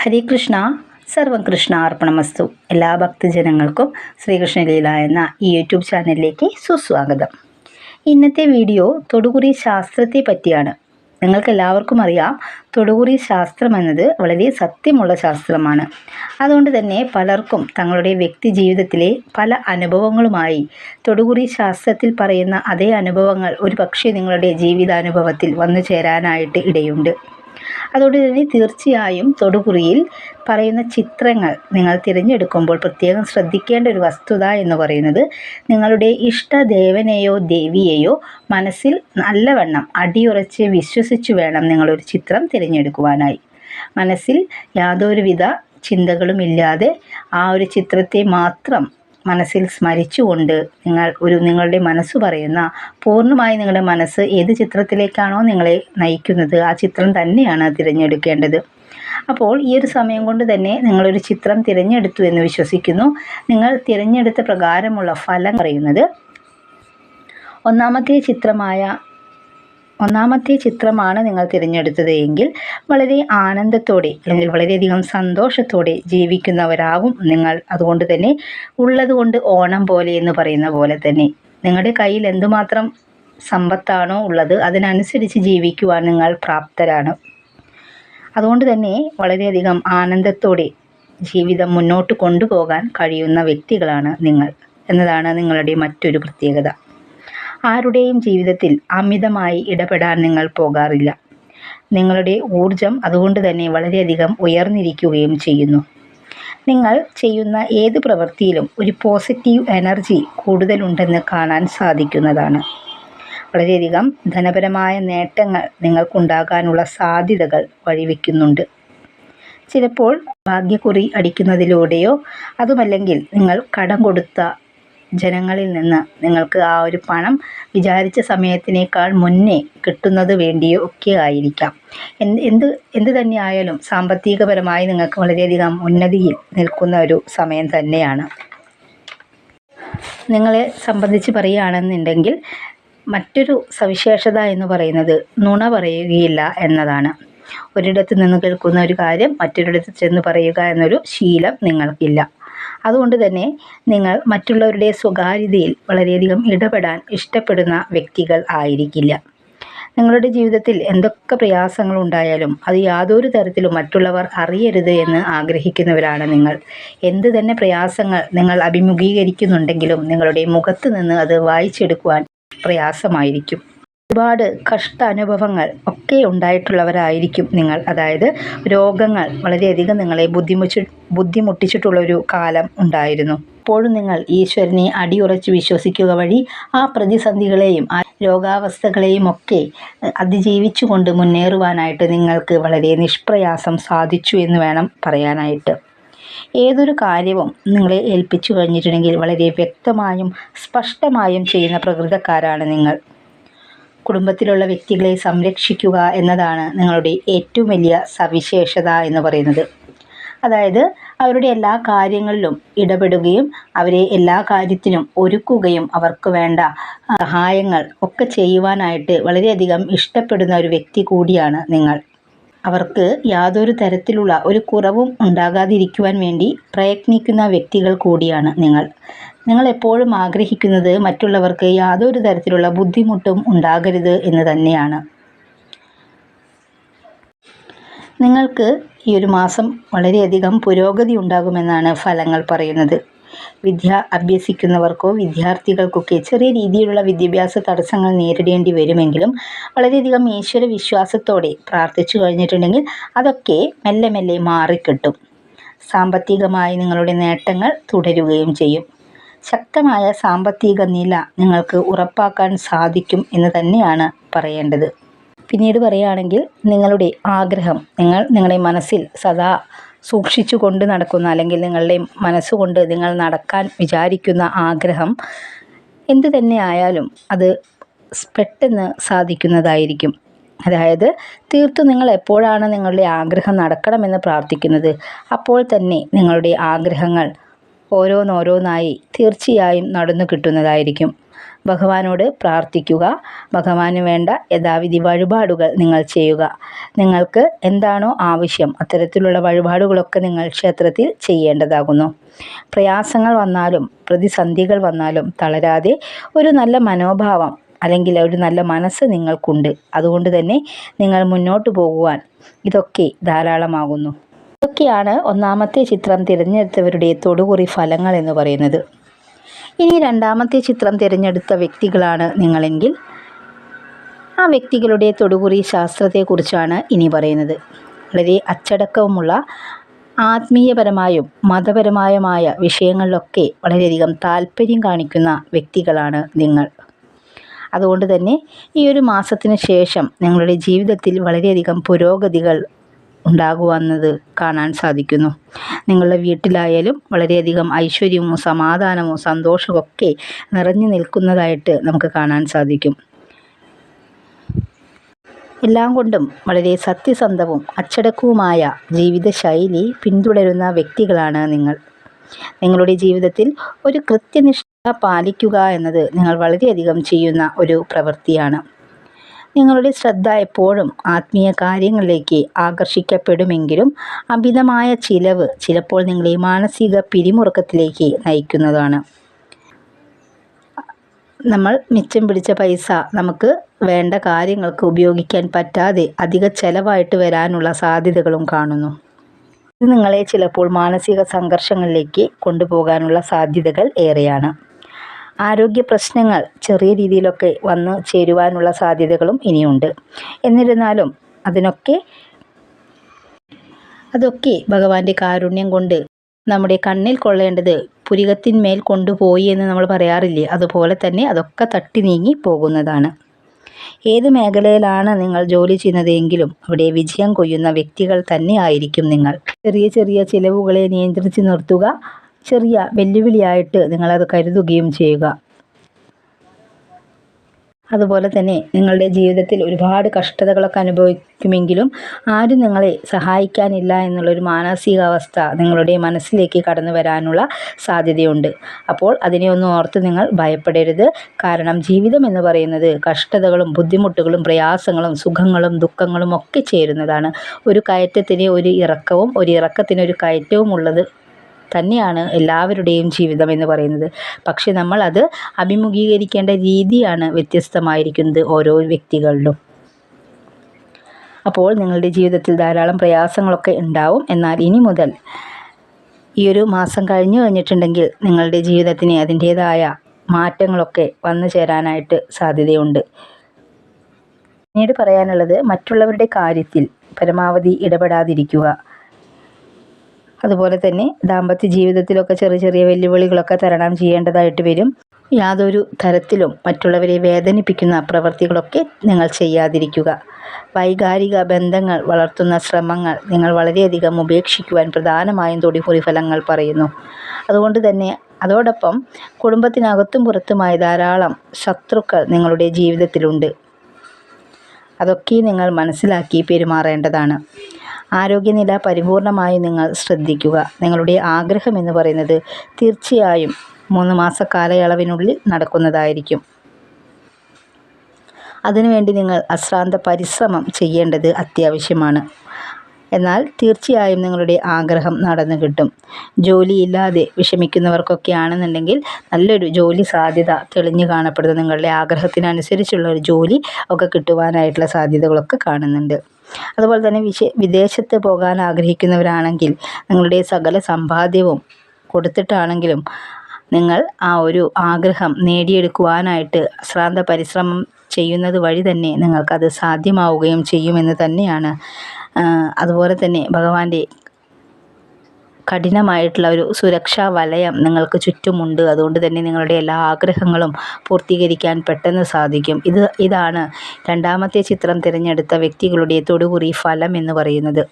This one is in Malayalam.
ഹരേ കൃഷ്ണ സർവം കൃഷ്ണ അർപ്പണമസ്തു. എല്ലാ ഭക്തജനങ്ങൾക്കും ശ്രീകൃഷ്ണലീല എന്ന ഈ യൂട്യൂബ് ചാനലിലേക്ക് സുസ്വാഗതം. ഇന്നത്തെ വീഡിയോ തൊടുകുറി ശാസ്ത്രത്തെ പറ്റിയാണ്. നിങ്ങൾക്ക് എല്ലാവർക്കും അറിയാം തൊടുകുറി ശാസ്ത്രം എന്നത് വളരെ സത്യമുള്ള ശാസ്ത്രമാണ്. അതുകൊണ്ട് തന്നെ പലർക്കും തങ്ങളുടെ വ്യക്തി ജീവിതത്തിലെ പല അനുഭവങ്ങളുമായി തൊടുകുറി ശാസ്ത്രത്തിൽ പറയുന്ന അതേ അനുഭവങ്ങൾ ഒരു നിങ്ങളുടെ ജീവിതാനുഭവത്തിൽ വന്നു ചേരാനായിട്ട് ഇടയുണ്ട്. അതുകൊണ്ട് തന്നെ തീർച്ചയായും തൊടുപുറിയിൽ പറയുന്ന ചിത്രങ്ങൾ നിങ്ങൾ തിരഞ്ഞെടുക്കുമ്പോൾ പ്രത്യേകം ശ്രദ്ധിക്കേണ്ട ഒരു വസ്തുത എന്ന് പറയുന്നത് നിങ്ങളുടെ ഇഷ്ടദേവനെയോ ദേവിയെയോ മനസ്സിൽ നല്ലവണ്ണം അടിയുറച്ച് വിശ്വസിച്ചു വേണം നിങ്ങളൊരു ചിത്രം തിരഞ്ഞെടുക്കുവാനായി. മനസ്സിൽ യാതൊരുവിധ ചിന്തകളുമില്ലാതെ ആ ഒരു ചിത്രത്തെ മാത്രം മനസ്സിൽ സ്മരിച്ചുകൊണ്ട് നിങ്ങൾ ഒരു നിങ്ങളുടെ മനസ്സ് പറയുന്ന പൂർണമായി നിങ്ങളുടെ മനസ്സ് ഏത് ചിത്രത്തിലേക്കാണോ നിങ്ങളെ നയിക്കുന്നത് ആ ചിത്രം തന്നെയാണ് തിരഞ്ഞെടുക്കേണ്ടത്. അപ്പോൾ ഈ ഒരു സമയം കൊണ്ട് തന്നെ നിങ്ങളൊരു ചിത്രം തിരഞ്ഞെടുത്തു എന്ന് വിശ്വസിക്കുന്നു. നിങ്ങൾ തിരഞ്ഞെടുത്ത പ്രകാരമുള്ള ഫലം പറയുന്നത് ഒന്നാമത്തെ ചിത്രമായ ഒന്നാമത്തെ ചിത്രമാണ് നിങ്ങൾ തിരഞ്ഞെടുത്തത് എങ്കിൽ വളരെ ആനന്ദത്തോടെ അല്ലെങ്കിൽ വളരെയധികം സന്തോഷത്തോടെ ജീവിക്കുന്നവരാകും നിങ്ങൾ. അതുകൊണ്ട് തന്നെ ഉള്ളതുകൊണ്ട് ഓണം പോലെ എന്ന് പറയുന്ന പോലെ തന്നെ നിങ്ങളുടെ കയ്യിൽ എന്തുമാത്രം സമ്പത്താണോ ഉള്ളത് അതിനനുസരിച്ച് ജീവിക്കുവാൻ നിങ്ങൾ പ്രാപ്തരാണ്. അതുകൊണ്ട് തന്നെ വളരെയധികം ആനന്ദത്തോടെ ജീവിതം മുന്നോട്ട് കൊണ്ടുപോകാൻ കഴിയുന്ന വ്യക്തികളാണ് നിങ്ങൾ എന്നതാണ് നിങ്ങളുടെ മറ്റൊരു പ്രത്യേകത. ആരുടെയും ജീവിതത്തിൽ അമിതമായി ഇടപെടാൻ നിങ്ങൾ പോകാറില്ല. നിങ്ങളുടെ ഊർജം അതുകൊണ്ട് തന്നെ വളരെയധികം ഉയർന്നിരിക്കുകയും ചെയ്യുന്നു. നിങ്ങൾ ചെയ്യുന്ന ഏത് പ്രവൃത്തിയിലും ഒരു പോസിറ്റീവ് എനർജി കൂടുതലുണ്ടെന്ന് കാണാൻ സാധിക്കുന്നതാണ്. വളരെയധികം ധനപരമായ നേട്ടങ്ങൾ നിങ്ങൾക്കുണ്ടാകാനുള്ള സാധ്യതകൾ വഴിവെക്കുന്നുണ്ട്. ചിലപ്പോൾ ഭാഗ്യക്കുറി അടിക്കുന്നതിലൂടെയോ അതുമല്ലെങ്കിൽ നിങ്ങൾ കടം കൊടുത്ത ജനങ്ങളിൽ നിന്ന് നിങ്ങൾക്ക് ആ ഒരു പണം വിചാരിച്ച സമയത്തിനേക്കാൾ മുന്നേ കിട്ടുന്നത് വേണ്ടിയോ ഒക്കെ ആയിരിക്കാം. എന്ത് എന്ത് എന്ത് തന്നെയായാലും സാമ്പത്തികപരമായി നിങ്ങൾക്ക് വളരെയധികം ഉന്നതിയിൽ നിൽക്കുന്ന ഒരു സമയം തന്നെയാണ്. നിങ്ങളെ സംബന്ധിച്ച് പറയുകയാണെന്നുണ്ടെങ്കിൽ മറ്റൊരു സവിശേഷത എന്ന് പറയുന്നത് നുണ പറയുകയില്ല എന്നതാണ്. ഒരിടത്ത് നിന്ന് കേൾക്കുന്ന ഒരു കാര്യം മറ്റൊരിടത്ത് ചെന്ന് പറയുക എന്നൊരു ശീലം നിങ്ങൾക്കില്ല. അതുകൊണ്ട് തന്നെ നിങ്ങൾ മറ്റുള്ളവരുടെ സ്വകാര്യതയിൽ വളരെയധികം ഇടപെടാൻ ഇഷ്ടപ്പെടുന്ന വ്യക്തികൾ ആയിരിക്കില്ല. നിങ്ങളുടെ ജീവിതത്തിൽ എന്തൊക്കെ പ്രയാസങ്ങൾ ഉണ്ടായാലും അത് യാതൊരു തരത്തിലും മറ്റുള്ളവർ അറിയരുത് എന്ന് ആഗ്രഹിക്കുന്നവരാണ് നിങ്ങൾ. എന്ത് തന്നെ പ്രയാസങ്ങൾ നിങ്ങൾ അഭിമുഖീകരിക്കുന്നുണ്ടെങ്കിലും നിങ്ങളുടെ മുഖത്ത് നിന്ന് അത് വായിച്ചെടുക്കുവാൻ പ്രയാസമായിരിക്കും. ഒരുപാട് കഷ്ട അനുഭവങ്ങൾ ഒക്കെ ഉണ്ടായിട്ടുള്ളവരായിരിക്കും നിങ്ങൾ. അതായത് രോഗങ്ങൾ വളരെയധികം നിങ്ങളെ ബുദ്ധിമുട്ടി ബുദ്ധിമുട്ടിച്ചിട്ടുള്ളൊരു കാലം ഉണ്ടായിരുന്നു. അപ്പോഴും നിങ്ങൾ ഈശ്വരനെ അടിയുറച്ച് വിശ്വസിക്കുക വഴി ആ പ്രതിസന്ധികളെയും ആ രോഗാവസ്ഥകളെയും ഒക്കെ അതിജീവിച്ചുകൊണ്ട് മുന്നേറുവാനായിട്ട് നിങ്ങൾക്ക് വളരെ നിഷ്പ്രയാസം സാധിച്ചു എന്ന് വേണം പറയാനായിട്ട്. ഏതൊരു കാര്യവും നിങ്ങളെ ഏൽപ്പിച്ചു കഴിഞ്ഞിട്ടുണ്ടെങ്കിൽ വളരെ വ്യക്തമായും സ്പഷ്ടമായും ചെയ്യുന്ന പ്രകൃതക്കാരാണ് നിങ്ങൾ. കുടുംബത്തിലുള്ള വ്യക്തികളെ സംരക്ഷിക്കുക എന്നതാണ് നിങ്ങളുടെ ഏറ്റവും വലിയ സവിശേഷത എന്ന് പറയുന്നത്. അതായത് അവരുടെ എല്ലാ കാര്യങ്ങളിലും ഇടപെടുകയും അവരെ എല്ലാ കാര്യത്തിനും ഒരുക്കുകയും അവർക്ക് വേണ്ട സഹായങ്ങൾ ഒക്കെ ചെയ്യുവാനായിട്ട് വളരെയധികം ഇഷ്ടപ്പെടുന്ന ഒരു വ്യക്തി കൂടിയാണ് നിങ്ങൾ. അവർക്ക് യാതൊരു തരത്തിലുള്ള ഒരു കുറവും ഉണ്ടാകാതിരിക്കുവാൻ വേണ്ടി പ്രയത്നിക്കുന്ന വ്യക്തികൾ കൂടിയാണ് നിങ്ങൾ. നിങ്ങൾ എപ്പോഴും ആഗ്രഹിക്കുന്നത് മറ്റുള്ളവർക്ക് യാതൊരു തരത്തിലുള്ള ബുദ്ധിമുട്ടും ഉണ്ടാകരുത് എന്ന് തന്നെയാണ്. നിങ്ങൾക്ക് ഈ ഒരു മാസം വളരെയധികം പുരോഗതി ഉണ്ടാകുമെന്നാണ് ഫലങ്ങൾ പറയുന്നത്. വിദ്യ അഭ്യസിക്കുന്നവർക്കോ വിദ്യാർത്ഥികൾക്കൊക്കെ ചെറിയ രീതിയിലുള്ള വിദ്യാഭ്യാസ തടസ്സങ്ങൾ നേരിടേണ്ടി വരുമെങ്കിലും വളരെയധികം ഈശ്വര വിശ്വാസത്തോടെ പ്രാർത്ഥിച്ചു കഴിഞ്ഞിട്ടുണ്ടെങ്കിൽ അതൊക്കെ മെല്ലെ മെല്ലെ മാറിക്കിട്ടും. സാമ്പത്തികമായി നിങ്ങളുടെ നേട്ടങ്ങൾ തുടരുകയും ചെയ്യും. ശക്തമായ സാമ്പത്തിക നില നിങ്ങൾക്ക് ഉറപ്പാക്കാൻ സാധിക്കും എന്ന് തന്നെയാണ് പറയേണ്ടത്. പിന്നീട് പറയുകയാണെങ്കിൽ നിങ്ങളുടെ ആഗ്രഹം നിങ്ങൾ നിങ്ങളുടെ മനസ്സിൽ സദാ സൂക്ഷിച്ചു കൊണ്ട് നടക്കുന്ന അല്ലെങ്കിൽ നിങ്ങളുടെ മനസ്സുകൊണ്ട് നിങ്ങൾ നടക്കാൻ വിചാരിക്കുന്ന ആഗ്രഹം എന്തു തന്നെ ആയാലും അത് പെട്ടെന്ന് സാധിക്കുന്നതായിരിക്കും. അതായത് തീർത്തും നിങ്ങൾ എപ്പോഴാണ് നിങ്ങളുടെ ആഗ്രഹം നടക്കണമെന്ന് പ്രാർത്ഥിക്കുന്നത് അപ്പോൾ തന്നെ നിങ്ങളുടെ ആഗ്രഹങ്ങൾ ഓരോന്നോരോന്നായി തീർച്ചയായും നടന്നു കിട്ടുന്നതായിരിക്കും. ഭഗവാനോട് പ്രാർത്ഥിക്കുക. ഭഗവാന് വേണ്ട യഥാവിധി വഴിപാടുകൾ നിങ്ങൾ ചെയ്യുക. നിങ്ങൾക്ക് എന്താണോ ആവശ്യം അത്തരത്തിലുള്ള വഴിപാടുകളൊക്കെ നിങ്ങൾ ക്ഷേത്രത്തിൽ ചെയ്യേണ്ടതാകുന്നു. പ്രയാസങ്ങൾ വന്നാലും പ്രതിസന്ധികൾ വന്നാലും തളരാതെ ഒരു നല്ല മനോഭാവം അല്ലെങ്കിൽ ഒരു നല്ല മനസ്സ് നിങ്ങൾക്കുണ്ട്. അതുകൊണ്ട് തന്നെ നിങ്ങൾ മുന്നോട്ട് പോകുവാൻ ഇതൊക്കെ ധാരാളമാകുന്നു. ഇതൊക്കെയാണ് ഒന്നാമത്തെ ചിത്രം തിരഞ്ഞെടുത്തവരുടെ തൊടുകുറി ഫലങ്ങൾ എന്ന് പറയുന്നത്. ഇനി രണ്ടാമത്തെ ചിത്രം തിരഞ്ഞെടുത്ത വ്യക്തികളാണ് നിങ്ങളെങ്കിൽ ആ വ്യക്തികളുടെ തൊടുകുറി ശാസ്ത്രത്തെക്കുറിച്ചാണ് ഇനി പറയുന്നത്. വളരെ അച്ചടക്കവുമുള്ള ആത്മീയപരമായും മതപരമായുമായ വിഷയങ്ങളിലൊക്കെ വളരെയധികം താല്പര്യം കാണിക്കുന്ന വ്യക്തികളാണ് നിങ്ങൾ. അതുകൊണ്ട് തന്നെ ഈ ഒരു മാസത്തിന് ശേഷം നിങ്ങളുടെ ജീവിതത്തിൽ വളരെയധികം പുരോഗതികൾ ഉണ്ടാകുവന്നത് കാണാൻ സാധിക്കുന്നു. നിങ്ങളുടെ വീട്ടിലായാലും വളരെയധികം ഐശ്വര്യവും സമാധാനവും സന്തോഷവും ഒക്കെ നിറഞ്ഞു നിൽക്കുന്നതായിട്ട് നമുക്ക് കാണാൻ സാധിക്കും. എല്ലാം കൊണ്ടും വളരെ സത്യസന്ധവും അച്ചടക്കവുമായ ജീവിതശൈലി പിന്തുടരുന്ന വ്യക്തികളാണ് നിങ്ങൾ. നിങ്ങളുടെ ജീവിതത്തിൽ ഒരു കൃത്യനിഷ്ഠ പാലിക്കുക എന്നത് നിങ്ങൾ വളരെയധികം ചെയ്യുന്ന ഒരു പ്രവൃത്തിയാണ്. നിങ്ങളുടെ ശ്രദ്ധ എപ്പോഴും ആത്മീയ കാര്യങ്ങളിലേക്ക് ആകർഷിക്കപ്പെടുമെങ്കിലും അമിതമായ ചിലവ് ചിലപ്പോൾ നിങ്ങളെ മാനസിക പിരിമുറുക്കത്തിലേക്ക് നയിക്കുന്നതാണ്. നമ്മൾ മിച്ചം പിടിച്ച പൈസ നമുക്ക് വേണ്ട കാര്യങ്ങൾക്ക് ഉപയോഗിക്കാൻ പറ്റാതെ അധിക ചെലവായിട്ട് വരാനുള്ള സാധ്യതകളും കാണുന്നു. ഇത് നിങ്ങളെ ചിലപ്പോൾ മാനസിക സംഘർഷങ്ങളിലേക്ക് കൊണ്ടുപോകാനുള്ള സാധ്യതകൾ ഏറെയാണ്. ആരോഗ്യ പ്രശ്നങ്ങൾ ചെറിയ രീതിയിലൊക്കെ വന്ന് ചേരുവാനുള്ള സാധ്യതകളും ഇനിയുണ്ട്. എന്നിരുന്നാലും അതിനൊക്കെ അതൊക്കെ ഭഗവാന്റെ കാരുണ്യം കൊണ്ട് നമ്മുടെ കണ്ണിൽ കൊള്ളേണ്ടത് പുരികത്തിന്മേൽ കൊണ്ടുപോയി എന്ന് നമ്മൾ പറയാറില്ലേ? അതുപോലെ തന്നെ അതൊക്കെ തട്ടി നീങ്ങി പോകുന്നതാണ്. ഏത് മേഖലയിലാണ് നിങ്ങൾ ജോലി ചെയ്യുന്നതെങ്കിലും അവിടെ വിജയം കൊയ്യുന്ന വ്യക്തികൾ തന്നെ ആയിരിക്കും നിങ്ങൾ. ചെറിയ ചെറിയ ചിലവുകളെ നിയന്ത്രിച്ച് നിർത്തുക ചെറിയ വെല്ലുവിളിയായിട്ട് നിങ്ങളത് കരുതുകയും ചെയ്യുക. അതുപോലെ തന്നെ നിങ്ങളുടെ ജീവിതത്തിൽ ഒരുപാട് കഷ്ടതകളൊക്കെ അനുഭവിക്കുമെങ്കിലും ആരും നിങ്ങളെ സഹായിക്കാനില്ല എന്നുള്ളൊരു മാനസികാവസ്ഥ നിങ്ങളുടെ മനസ്സിലേക്ക് കടന്നു വരാനുള്ള സാധ്യതയുണ്ട്. അപ്പോൾ അതിനെ ഒന്ന് ഓർത്ത് നിങ്ങൾ ഭയപ്പെടരുത്. കാരണം ജീവിതം എന്ന് പറയുന്നത് കഷ്ടതകളും ബുദ്ധിമുട്ടുകളും പ്രയാസങ്ങളും സുഖങ്ങളും ദുഃഖങ്ങളും ഒക്കെ ചേരുന്നതാണ്. ഒരു കയറ്റത്തിന് ഒരു ഇറക്കവും ഒരു ഇറക്കത്തിന് ഒരു കയറ്റവും ഉള്ളത് തന്നെയാണ് എല്ലാവരുടെയും ജീവിതം എന്ന് പറയുന്നത്. പക്ഷെ നമ്മൾ അത് അഭിമുഖീകരിക്കേണ്ട രീതിയാണ് വ്യത്യസ്തമായിരിക്കുന്നത് ഓരോ വ്യക്തികളിലും. അപ്പോൾ നിങ്ങളുടെ ജീവിതത്തിൽ ധാരാളം പ്രയാസങ്ങളൊക്കെ ഉണ്ടാവും. എന്നാൽ ഇനി മുതൽ ഈ ഒരു മാസം കഴിഞ്ഞു കഴിഞ്ഞിട്ടുണ്ടെങ്കിൽ നിങ്ങളുടെ ജീവിതത്തിന് അതിന്റേതായ മാറ്റങ്ങളൊക്കെ വന്നു ചേരാനായിട്ട് സാധ്യതയുണ്ട്. പിന്നീട് പറയാനുള്ളത് മറ്റുള്ളവരുടെ കാര്യത്തിൽ പരമാവധി ഇടപെടാതിരിക്കുക. അതുപോലെ തന്നെ ദാമ്പത്യ ജീവിതത്തിലൊക്കെ ചെറിയ ചെറിയ വെല്ലുവിളികളൊക്കെ തരണം ചെയ്യേണ്ടതായിട്ട് വരും. യാതൊരു തരത്തിലും മറ്റുള്ളവരെ വേദനിപ്പിക്കുന്ന പ്രവൃത്തികളൊക്കെ നിങ്ങൾ ചെയ്യാതിരിക്കുക. വൈകാരിക ബന്ധങ്ങൾ വളർത്തുന്ന ശ്രമങ്ങൾ നിങ്ങൾ വളരെയധികം ഉപേക്ഷിക്കുവാൻ പ്രധാനമായും തൊടി ഫലങ്ങൾ പറയുന്നു. അതുകൊണ്ട് തന്നെ അതോടൊപ്പം കുടുംബത്തിനകത്തും പുറത്തുമായി ധാരാളം ശത്രുക്കൾ നിങ്ങളുടെ ജീവിതത്തിലുണ്ട്. അതൊക്കെ നിങ്ങൾ മനസ്സിലാക്കി പെരുമാറേണ്ടതാണ്. ആരോഗ്യനില പരിപൂർണമായി നിങ്ങൾ ശ്രദ്ധിക്കുക. നിങ്ങളുടെ ആഗ്രഹം എന്ന് പറയുന്നത് തീർച്ചയായും മൂന്ന് മാസ കാലയളവിനുള്ളിൽ നടക്കുന്നതായിരിക്കും. അതിനുവേണ്ടി നിങ്ങൾ അശ്രാന്ത പരിശ്രമം ചെയ്യേണ്ടത് അത്യാവശ്യമാണ്. എന്നാൽ തീർച്ചയായും നിങ്ങളുടെ ആഗ്രഹം നടന്നു കിട്ടും. ജോലിയില്ലാതെ വിഷമിക്കുന്നവർക്കൊക്കെ ആണെന്നുണ്ടെങ്കിൽ നല്ലൊരു ജോലി സാധ്യത തെളിഞ്ഞു കാണപ്പെടുന്നത് നിങ്ങളുടെ ആഗ്രഹത്തിനനുസരിച്ചുള്ള ഒരു ജോലി ഒക്കെ കിട്ടുവാനായിട്ടുള്ള സാധ്യതകളൊക്കെ കാണുന്നുണ്ട്. അതുപോലെ തന്നെ വിശ വിദേശത്ത് പോകാൻ ആഗ്രഹിക്കുന്നവരാണെങ്കിൽ നിങ്ങളുടെ സകല സമ്പാദ്യവും കൊടുത്തിട്ടാണെങ്കിലും നിങ്ങൾ ആ ഒരു ആഗ്രഹം നേടിയെടുക്കുവാനായിട്ട് അശ്രാന്ത പരിശ്രമം ചെയ്യുന്നത് വഴി തന്നെ നിങ്ങൾക്കത് സാധ്യമാവുകയും ചെയ്യുമെന്ന് തന്നെയാണ് അതുപോലെ തന്നെ ഭഗവാന്റെ കഠിനമായിട്ടുള്ള ഒരു സുരക്ഷാ വലയം നിങ്ങൾക്ക് ചുറ്റുമുണ്ട്. അതുകൊണ്ട് തന്നെ നിങ്ങളുടെ എല്ലാ ആഗ്രഹങ്ങളും പൂർത്തീകരിക്കാൻ പെട്ടെന്ന് സാധിക്കും. ഇത് ഇതാണ് രണ്ടാമത്തെ ചിത്രം തിരഞ്ഞെടുത്ത വ്യക്തികളുടെ തൊടുകുറി ഫലം എന്ന് പറയുന്നത്.